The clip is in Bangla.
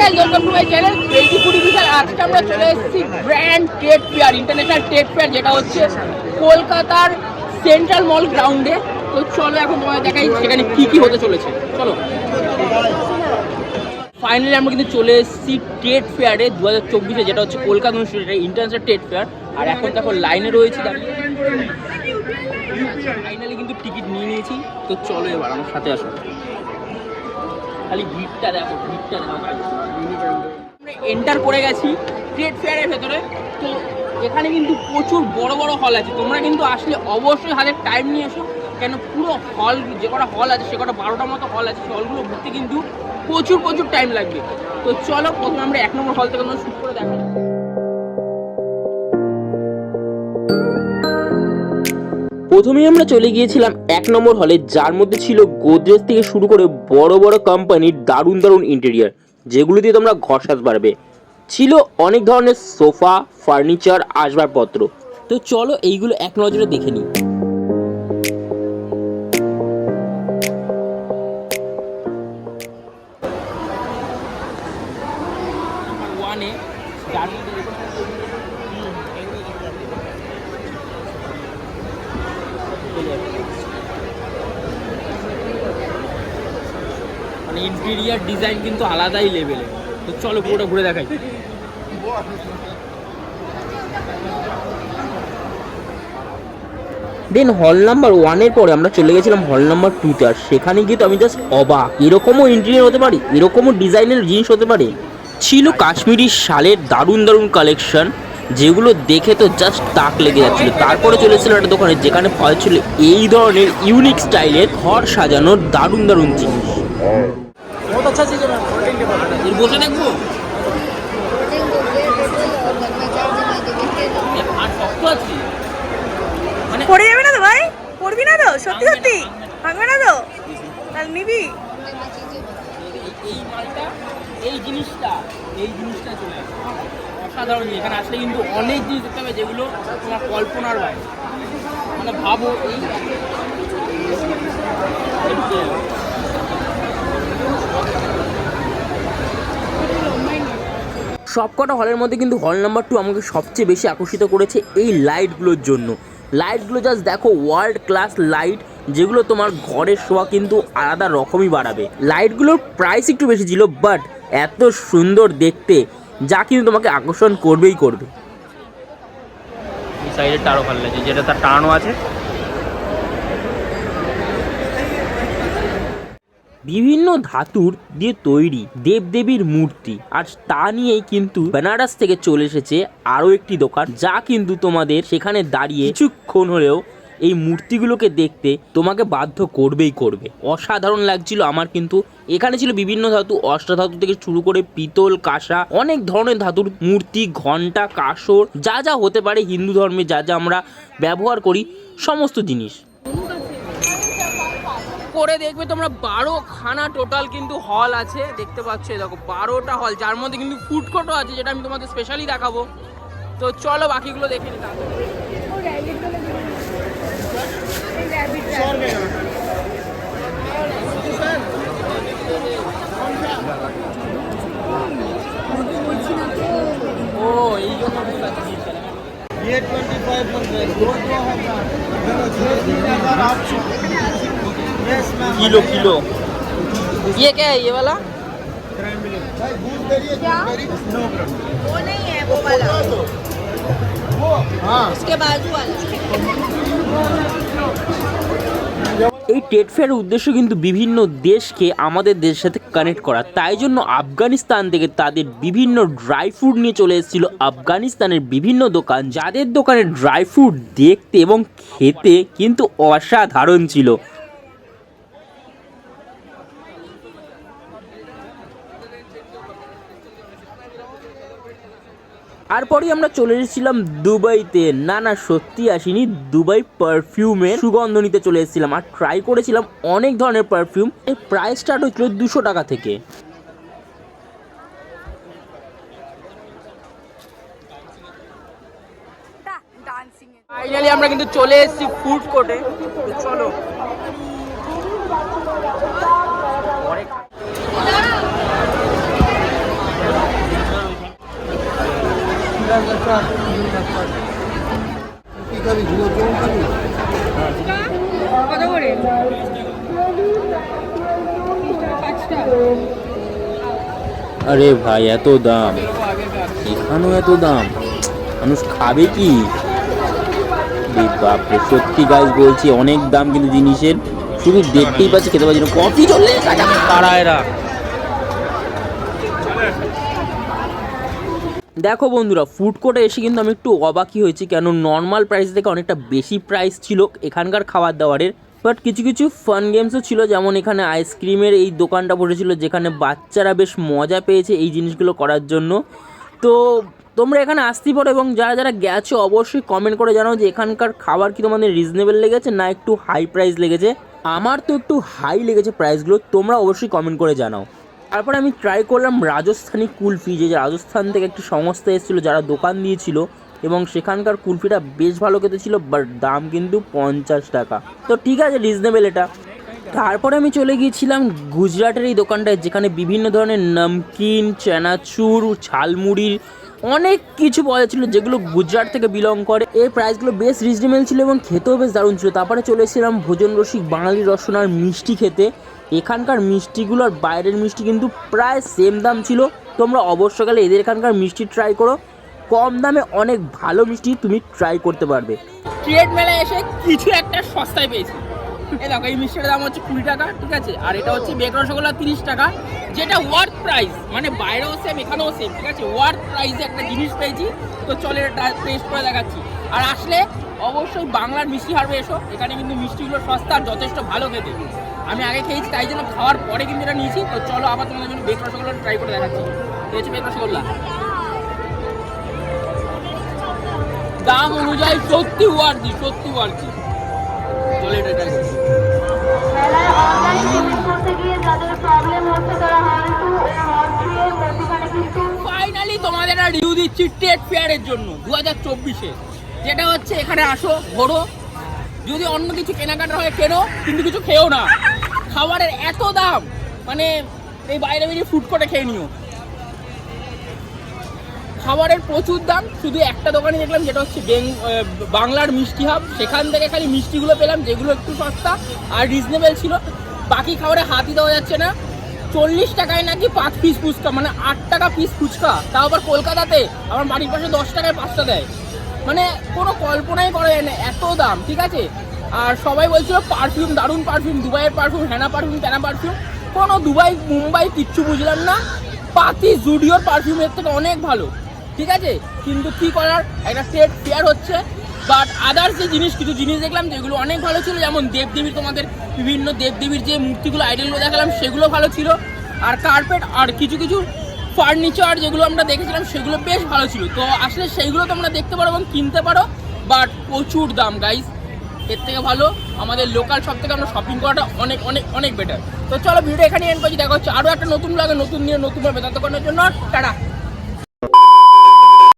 Guys welcome to my channel বিশাল আজকে আমরা চলে এসেছি grand trade fair international trade fair যেটা হচ্ছে কলকাতার সেন্ট্রাল মল গ্রাউন্ডে তো চলো এখন তোমাদের দেখাই সেখানে কি কি হতে চলেছে। চলো। ফাইনালি আমরা কিন্তু চলে এসেছি ট্রেড ফেয়ারে দু হাজার চব্বিশে, যেটা হচ্ছে কলকাতা অনুষ্ঠিত ইন্টারন্যাশনাল ট্রেড ফেয়ার আর এখন দেখো লাইনে রয়েছি ফাইনালি কিন্তু টিকিট নিয়ে নিয়েছি। তো চলো এবার আমার সাথে আসো। খালি ভিড়টা দেখো ভিড়টা দেখো। এন্টার করে গেছি ট্রেড ফেয়ারের ভেতরে। তো এখানে কিন্তু প্রচুর বড় বড় হল আছে। তোমরা কিন্তু আসলে অবশ্যই হাতে টাইম নিয়ে এসো। কেন পুরো হল যে কটা হল আছে, সে কটা বারোটার মতো হল আছে, সেই হলগুলো ঘুরতে কিন্তু প্রচুর প্রচুর টাইম লাগবে। তো চলো, প্রথমে আমরা এক নম্বর হল থেকে আমরা শুট করে দেখাই। প্রথমেই আমরা চলে গিয়েছিলাম এক নম্বর হলে যার মধ্যে ছিল গোদরেজ থেকে শুরু করে বড় বড় কোম্পানির দারুণ দারুণ ইন্টেরিয়ার যেগুলো দিয়ে তোমরা ঘর সাজ পারবে ছিল অনেক ধরনের সোফা, ফার্নিচার, আসবাবপত্র। তো চলো এইগুলো এক নজরে দেখে নিই। মানে ইন্টেরিয়ার ডিজাইন কিন্তু আলাদাই লেভেলে তো চলো পুরোটা ঘুরে দেখাই। দেন হল নাম্বার ওয়ানের পরে আমরা চলে গেছিলাম হল নাম্বার টুতে আর সেখানে গিয়ে তো আমি জাস্ট অবাক। এরকমও ইন্টেরিয়ার হতে পারি, এরকমও ডিজাইনের জিনিস হতে পারে। ছিল কাশ্মীরি শালের দারুণ দারুণ কালেকশন যেগুলো দেখে তো জাস্ট তাক লেগে যাচ্ছিল। তারপরে চলে এসেছিল একটা দোকানে, যেখানে পাওয়া ছিল এই ধরনের ইউনিক স্টাইলের ঘর সাজানোর দারুণ দারুণ জিনিস। बहुत अच्छा चीज़ है मैम फोल्डिंग के बाद এর বসে দেখবো আর শক্ত আছে মানে পড়ে যাবে না তো ভাই পড়বি না তো সত্যি সত্যি ভাঙবে না তো তাহলে নিবি এই- এই মালটা এই জিনিসটা এই জিনিসটা চলে আসে অসাধারণ জিনিস। এখানে আসলে কিন্তু অনেক জিনিস দেখতে হবে যেগুলো তোমার কল্পনার বাইরে মানে ভাবো এই সবকটা হলের মধ্যে কিন্তু হল নাম্বার টু আমাকে সবচেয়ে বেশি আকর্ষিত করেছে এই লাইটগুলোর জন্য। লাইটগুলো জাস্ট দেখো ওয়ার্ল্ড ক্লাস লাইট যেগুলো তোমার ঘরের শোয়া কিন্তু আলাদা রকমই বাড়াবে। লাইটগুলোর প্রাইস একটু বেশি ছিল বাট এত সুন্দর দেখতে, যা কিন্তু তোমাকে আকর্ষণ করবেই করবে। সাইডেরটা আরও ভালো লাগছে, যেটা তার টানও আছে বিভিন্ন ধাতুর দিয়ে তৈরি দেবদেবীর মূর্তি। আর তা নিয়েই কিন্তু বেনারস থেকে চলে এসেছে আরও একটি দোকান, যা কিন্তু তোমাদের সেখানে দাঁড়িয়ে কিছুক্ষণ হলেও এই মূর্তিগুলোকে দেখতে তোমাকে বাধ্য করবেই করবে। অসাধারণ লাগছিল আমার কিন্তু। এখানে ছিল বিভিন্ন ধাতু, অষ্টাধাতু থেকে শুরু করে পিতল, কাঁসা, অনেক ধরনের ধাতুর মূর্তি ঘণ্টা কাসর, যা যা হতে পারে হিন্দু ধর্মে, যা যা আমরা ব্যবহার করি, সমস্ত জিনিস। করে দেখবে তোমরা বারো খানা টোটাল কিন্তু হল আছে দেখতে পাচ্ছ এই দেখো বারোটা হল যার মধ্যে কিন্তু ফুড কোর্টও আছে যেটা আমি তোমাদের স্পেশালি দেখাবো তো চলো বাকিগুলো দেখে নিতাম ও এই জন্য ভুল আছে জিনিসটা। ये ट्वेंटी फाइव हंड्रेड दो दो हजार किलो किलो ये क्या है ये वाला भाई गूसबेरी है गूसबेरी नो वो नहीं है वो वाला हाँ उसके बाजू वाला এই ট্রেড ফেয়ারের উদ্দেশ্য কিন্তু বিভিন্ন দেশকে আমাদের দেশের সাথে কানেক্ট করা তাই জন্য আফগানিস্তান থেকে তাদের বিভিন্ন ড্রাই ফ্রুট নিয়ে চলে এসেছিল আফগানিস্তানের বিভিন্ন দোকান যাদের দোকানে ড্রাই ফ্রুট দেখতে এবং খেতে কিন্তু অসাধারণ ছিল তারপরেই আমরা চলে এসেছিলাম দুবাইতে। না না সত্যি আসিনি। দুবাই পারফিউমের সুগন্ধ নিতে চলে এসেছিলাম। আর ট্রাই করেছিলাম অনেক ধরনের পারফিউম এর প্রাইস স্টার্ট হচ্ছিল দুশো টাকা থেকে। ফাইনালি আমরা কিন্তু চলে এসেছি ফুড কোর্টে চলো কি খাবি ঝুলো চুল খাবি আরে ভাই, এত দাম। এখানেও এত দাম। মানুষ খাবে কি? বাপরে, সত্যি গাছ বলছি, অনেক দাম কিন্তু জিনিসের। শুধু দেখতেই পাচ্ছি, খেতে পাচ্ছি না। কফি কারা এরা। দেখো বন্ধুরা ফুড কোর্টে এসে কিন্তু আমি একটু অবাকই হয়েছি, কেন নর্মাল প্রাইস থেকে অনেকটা বেশি প্রাইস ছিল এখানকার খাবার দাবারের। বাট কিছু কিছু ফান গেমসও ছিল, যেমন এখানে আইসক্রিমের এই দোকানটা বসেছিল, যেখানে বাচ্চারা বেশ মজা পেয়েছে এই জিনিসগুলো করার জন্য। তো তোমরা এখানে আসতেই পারো এবং যারা যারা গেছো অবশ্যই কমেন্ট করে জানাও যে এখানকার খাবার কি তোমাদের রিজনেবল লেগেছে না একটু হাই প্রাইস লেগেছে। আমার তো একটু হাই লেগেছে প্রাইসগুলো তোমরা অবশ্যই কমেন্ট করে জানাও। তারপরে আমি ট্রাই করলাম রাজস্থানি কুলফি, যে রাজস্থান থেকে একটি সংস্থা এসেছিল, যারা দোকান দিয়েছিল, এবং সেখানকার কুলফিটা বেশ ভালো খেতে ছিল বাট দাম কিন্তু পঞ্চাশ টাকা। তো ঠিক আছে রিজনেবেল এটা। তারপরে আমি চলে গিয়েছিলাম গুজরাটের এই দোকানটায়, যেখানে বিভিন্ন ধরনের নমকিন, চানাচুর, ঝালমুড়ির অনেক কিছু পাওয়া যাচ্ছিল যেগুলো গুজরাট থেকে বিলং করে। এই প্রাইসগুলো বেশ রিজনেবল ছিল এবং খেতেও বেশ দারুণ ছিল। তারপরে চলে এসেছিলাম ভোজন রসিক বাঙালি রসনার মিষ্টি খেতে। এখানকার মিষ্টিগুলো আর বাইরের মিষ্টি কিন্তু প্রায় সেম দাম ছিল। তোমরা অবশ্যকালে এদের এখানকার মিষ্টি ট্রাই করো। কম দামে অনেক ভালো মিষ্টি তুমি ট্রাই করতে পারবে। ট্রেড মেলায় এসে কিছু একটা সস্তায় পেয়েছি। এই দেখো, এই মিষ্টিটার দাম হচ্ছে কুড়ি টাকা, ঠিক আছে? আর এটা হচ্ছে বেক রসগোল্লা তিরিশ টাকা, যেটা ওয়ার্থ প্রাইস মানে বাইরেও সেম এখানেও সেম ঠিক আছে? ওয়ার্থ প্রাইসে একটা জিনিস পেয়েছি, তো চলে এটা টেস্ট করে দেখাচ্ছি। আর আসলে অবশ্যই বাংলার মিষ্টি হারবে, এসো। এখানে কিন্তু মিষ্টিগুলো সস্তা আর যথেষ্ট ভালো খেতে। আমি আগে খেয়েছি, তাই জন্য খাওয়ার পরে কিন্তু এটা নিয়েছি, তো চলো আবার তোমাদের জন্য বেক রসগোল্লা ট্রাই করে দেখাচ্ছি। হচ্ছে বেক রসগোল্লা দাম অনুযায়ী সত্যি ওয়ার্দি সত্যি ওয়ার্দি ফাইনালি তোমাদের রিভিউ দিচ্ছি টেট ফেয়ারের জন্য দু হাজার চব্বিশে। যেটা হচ্ছে এখানে আসো, ঘোরো। যদি অন্য কিছু কেনাকাটা হয় কেনো, কিন্তু কিছু খেও না। খাবারের এত দাম মানে এই বাইরে বেরিয়ে ফুড কোর্টে খেয়ে নিও। খাবারের প্রচুর দাম, শুধু একটা দোকানে দেখলাম, যেটা হচ্ছে বাংলার মিষ্টি হাব। সেখান থেকে খালি মিষ্টিগুলো পেলাম, যেগুলো একটু সস্তা আর রিজনেবল ছিল। বাকি খাবারে হাতই দেওয়া যাচ্ছে না। চল্লিশ টাকায় নাকি পাঁচ পিস ফুচকা মানে আট টাকা পিস ফুচকা। তাও আবার কলকাতাতে, আমার বাড়ির পাশে দশ টাকায় পাঁচটা দেয়। মানে কোনো কল্পনাই করা যায় না, এত দাম, ঠিক আছে? আর সবাই বলছিল পারফিউম দারুণ পারফিউম দুবাইয়ের পারফিউম হ্যানা পারফিউম ট্যানা পারফিউম কোনো দুবাই, মুম্বাই, কিচ্ছু বুঝলাম না। পাতি জুডিওর পারফিউমের থেকে অনেক ভালো। ঠিক আছে? কিন্তু কি করার? একটা ট্রেড ফেয়ার হচ্ছে। বাট আদার্স যে জিনিস, কিছু জিনিস দেখলাম যেগুলো অনেক ভালো ছিল। যেমন দেবদেবীর তোমাদের বিভিন্ন দেবদেবীর যে মূর্তিগুলো আইডলগুলো দেখালাম, সেগুলো ভালো ছিল। আর কার্পেট আর কিছু কিছু ফার্নিচার যেগুলো আমরা দেখেছিলাম, সেগুলো বেশ ভালো ছিল। তো আসলে সেইগুলো তোমরা দেখতে পারো এবং কিনতে পারো। বাট প্রচুর দাম গাইস এর থেকে ভালো। আমাদের লোকাল শপ থেকে আমরা শপিং করাটা অনেক অনেক অনেক বেটার তো চলো ভিডিও এখানে এন্ড করছি। দেখা হচ্ছে আরও একটা নতুন লাগে নতুন নিয়ে নতুন ভাবে ততক্ষণের জন্য টাটা।